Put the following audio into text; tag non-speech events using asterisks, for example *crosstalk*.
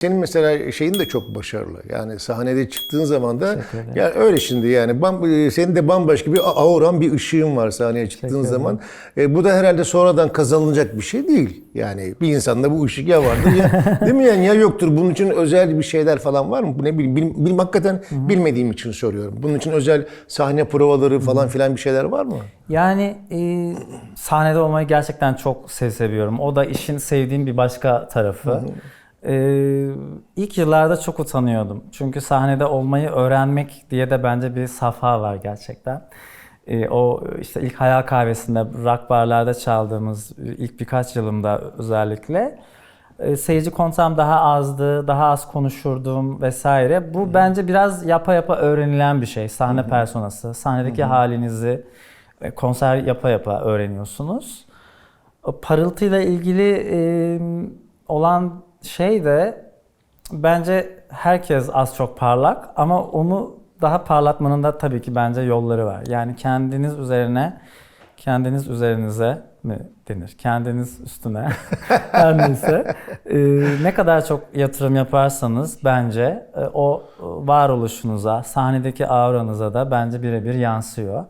Senin mesela şeyin de çok başarılı. Yani sahnede çıktığın zaman da yani öyle şimdi yani bam, e, senin de bambaşka bir auran bir ışığın var sahneye çıktığın zaman. E, bu da herhalde sonradan kazanılacak bir şey değil. Yani bir insanda bu ışık ya vardır ya *laughs* değil mi yani ya yoktur. Bunun için özel bir şeyler falan var mı? Bu ne bileyim, bilim, bilim- hakikaten bilmediğim için soruyorum. Bunun için özel sahne provaları falan filan bir şeyler var mı? Yani e, sahnede olmayı gerçekten çok sev seviyorum. O da işin sevdiğim bir başka tarafı. E, ilk yıllarda çok utanıyordum. Çünkü sahnede olmayı öğrenmek diye de bence bir safha var gerçekten. E, o işte ilk hayal kahvesinde, rock barlarda çaldığımız ilk birkaç yılımda özellikle e, seyirci kontam daha azdı, daha az konuşurdum vesaire. Bu bence biraz yapa yapa öğrenilen bir şey. Sahne personası, sahnedeki halinizi e, konser yapa yapa öğreniyorsunuz. O parıltıyla ilgili e, olan şey de bence herkes az çok parlak ama onu daha parlatmanın da tabii ki bence yolları var. Yani kendiniz üzerine, kendiniz üzerinize mi denir? Kendiniz üstüne *laughs* her neyse. E, ne kadar çok yatırım yaparsanız bence e, o varoluşunuza, sahnedeki auranıza da bence birebir yansıyor.